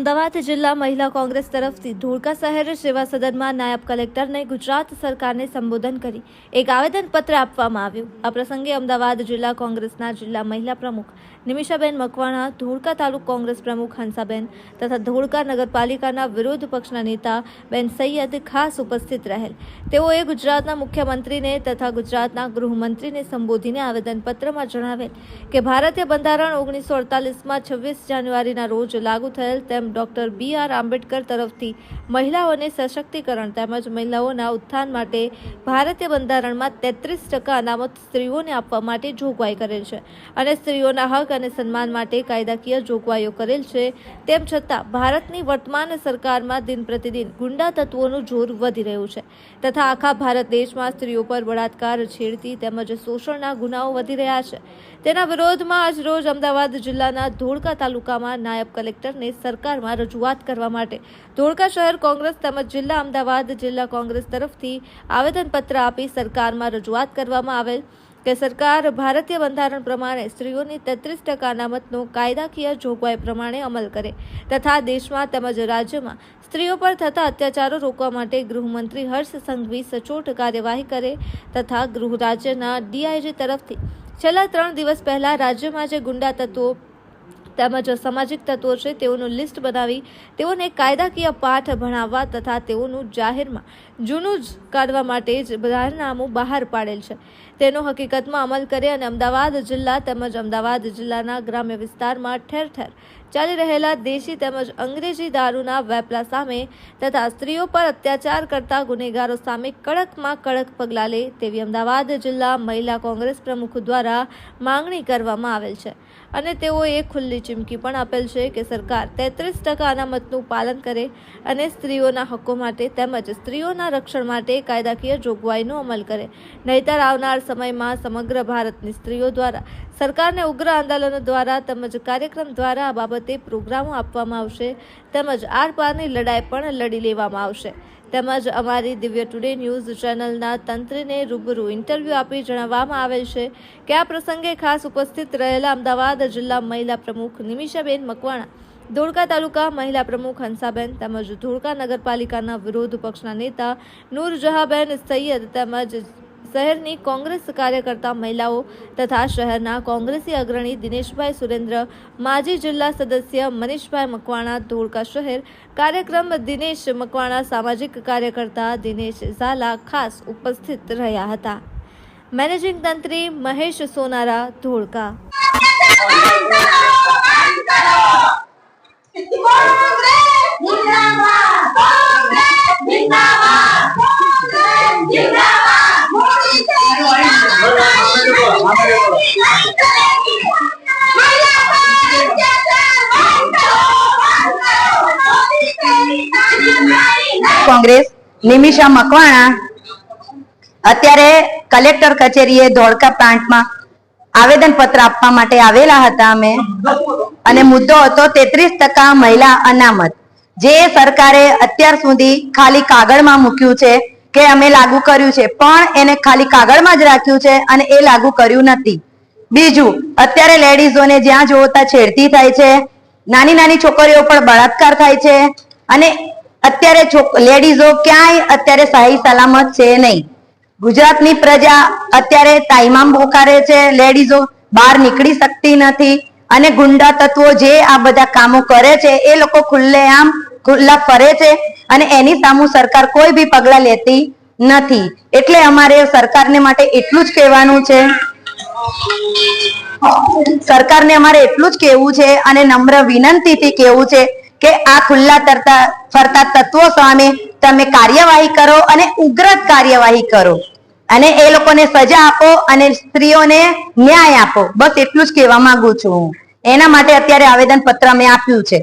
અમદાવાદ જિલ્લા મહિલા કોંગ્રેસ તરફથી ધોળકા શહેર સેવા સદનમાં નાયબ કલેક્ટરને ગુજરાત સરકારને સંબોધન કરી એક આવેદનપત્ર આપવામાં આવ્યું. આ પ્રસંગે અમદાવાદ જિલ્લા કોંગ્રેસના જિલ્લા મહિલા પ્રમુખ નિમિષાબેન મકવાણા, ધોળકા તાલુક કોંગ્રેસ પ્રમુખ હંસાબેન તથા ધોળકા નગરપાલિકાના વિરોધ પક્ષના નેતા બેન સૈયદ ખાસ ઉપસ્થિત રહેલ. તેઓએ ગુજરાતના મુખ્યમંત્રીને તથા ગુજરાતના ગૃહમંત્રીને સંબોધીને આવેદનપત્રમાં જણાવેલ કે ભારતીય બંધારણ ઓગણીસો અડતાલીસમાં છવ્વીસ જાન્યુઆરીના રોજ લાગુ થયેલ તેમ ડોક્ટર બી આર આંબેડકર તરફથી મહિલાઓને સશક્તિકરણ તેમજ મહિલાઓના ઉત્થાન માટે ભારતીય બંધારણમાં તેત્રીસ ટકા અનામત સ્ત્રીઓને આપવા માટે જોગવાઈ કરેલ છે અને સ્ત્રીઓના હક અને સન્માન માટે કાયદાકીય જોગવાઈઓ કરેલ છે. તેમ છતાં, ભારતની વર્તમાન સરકારમાં દિન પ્રતિદિન ગુંડા તત્વોનું જોર વધી રહ્યું છે તથા આખા ભારત દેશમાં સ્ત્રીઓ પર બળાત્કાર, છેડતી તેમજ શોષણના ગુનાઓ વધી રહ્યા છે. તેના વિરોધમાં આજરોજ અમદાવાદ જિલ્લાના ધોળકા તાલુકામાં નાયબ કલેક્ટરને સરકારમાં રજૂઆત કરવા માટે ધોળકા શહેર કોંગ્રેસ તેમજ જિલ્લા અમદાવાદ જિલ્લા કોંગ્રેસ તરફથી આવેદનપત્ર આપી સરકારમાં રજૂઆત કરવામાં આવેલ કે સરકાર ભારતીય બંધારણ પ્રમાણે સ્ત્રીઓની તેત્રીસ ટકા અનામતનો કાયદાકીય જોગવાઈ પ્રમાણે અમલ કરે તથા દેશમાં તેમજ રાજ્યમાં સ્ત્રીઓ પર થતા અત્યાચારો રોકવા માટે ગૃહમંત્રી હર્ષ સંઘવી સચોટ કાર્યવાહી કરે તથા ગૃહ રાજ્યના ડીઆઈજી તરફથી છેલ્લા ત્રણ દિવસ પહેલા રાજ્યમાં જે ગુંડા તત્વો તેમજ સામાજિક તત્વો છે તેઓનું લિસ્ટ બનાવી તેઓને કાયદાકીય પાઠ ભણાવવા તથા તેઓનું જાહેરમાં જૂનું જ કાઢવા માટે જ જાહેરનામું બહાર પાડેલ છે. તેનો હકીકતમાં અમલ કરે અને અમદાવાદ જિલ્લા તેમજ અમદાવાદ જિલ્લાના ગ્રામ્ય વિસ્તારમાં ઠેર ઠેર ચાલી રહેલા દેશી તેમજ અંગ્રેજી દારૂના વેપલા સામે તથા સ્ત્રીઓ પર અત્યાચાર કરતા ગુનેગારો સામે કડકમાં કડક પગલાં લે તેવી અમદાવાદ જિલ્લા મહિલા કોંગ્રેસ પ્રમુખ દ્વારા માંગણી કરવામાં આવેલ છે. અને તેઓએ ખુલ્લી ચીમકી પણ આપેલ છે કે સરકાર તેત્રીસ ટકા અનામતનું પાલન કરે અને સ્ત્રીઓના હક્કો માટે તેમજ સ્ત્રીઓના રક્ષણ માટે કાયદાકીય જોગવાઈનો અમલ કરે. નહીતર આવનાર સમયમાં સમગ્ર ભારતની સ્ત્રીઓ દ્વારા સરકારને ઉગ્ર આંદોલનો દ્વારા તેમજ કાર્યક્રમ દ્વારા આ બાબતે પ્રોગ્રામો આપવામાં આવશે. તેમજ આરપારની લડાઈ પણ લડી લેવામાં આવશે. તેમજ અમારી દિવ્ય ટુડે ન્યૂઝ ચેનલના તંત્રીને રૂબરૂ ઇન્ટરવ્યૂ આપી જણાવવામાં આવેલ છે કે આ પ્રસંગે ખાસ ઉપસ્થિત રહેલા અમદાવાદ જિલ્લા મહિલા પ્રમુખ નિમિષાબેન મકવાણા, ધોળકા તાલુકા મહિલા પ્રમુખ હંસાબેન તેમજ ધોળકા નગરપાલિકાના વિરોધ પક્ષના નેતા નૂરજહાબેન સૈયદ તેમજ શહેરની કોંગ્રેસ કાર્યકર્તા મહિલાઓ તથા શહેરના કોંગ્રેસી અગ્રણી દિનેશભાઈ સુરેન્દ્ર, માજી જિલ્લા સદસ્ય મનીષભાઈ મકવાણા, ધોળકા શહેર કાર્યક્રમ દિનેશ મકવાણા, સામાજિક કાર્યકર્તા દિનેશ ઝાલા ખાસ ઉપસ્થિત રહ્યા હતા. મેનેજિંગ તંત્રી મહેશ સોનારા, ધોળકા. કોંગ્રેસ કોંગ્રેસ, નિમિષા મકવાણા. અત્યારે કલેક્ટર કચેરીએ ધોળકા પ્લાન્ટમાં આવેદન પત્ર આપવા માટે આવેલા હતા અમે. અને મુદ્દો હતો તેત્રીસ ટકા મહિલા અનામત. જે સરકારે અત્યાર સુધી ખાલી કાગળમાં મૂક્યું છે કે અમે લાગુ કર્યું છે. પણ એને ખાલી કાગળમાં જ રાખ્યું છે અને એ લાગુ કર્યું નથી. બીજું, અત્યારે લેડીઝોને જ્યાં જોતા છેડતી થાય છે. નાની નાની છોકરીઓ પર બળાત્કાર થાય છે. અને અત્યારે લેડીઝો ક્યાંય અત્યારે સહી સલામત છે નહીં. ગુજરાતની પ્રજા અત્યારે તાઈમામ પોકારે છે લેડીઝો બહાર નીકળી શકતી નથી અને ગુંડા તત્વો જે આ બધા કામો કરે છે, એ લોકો ખુલ્લેઆમ ખુલ્લા ફરે છે અને એની સામુ સરકાર કોઈ બી પગલા લેતી નથી. એટલે અમારે સરકારને માટે એટલું જ કહેવાનું છે. સરકારને અમારે એટલું જ કહેવું છે અને નમ્ર વિનંતીથી કહેવું છે કે આ ખુલ્લા તરતા ફરતા તત્વો સામે તમે કાર્યવાહી કરો અને ઉગ્ર કાર્યવાહી કરો. અને એ લોકોને સજા આપો અને સ્ત્રીઓને ન્યાય આપો. બસ એટલું જ કહેવા માંગુ છું હું. એના માટે અત્યારે આવેદન પત્ર મેં આપ્યું છે.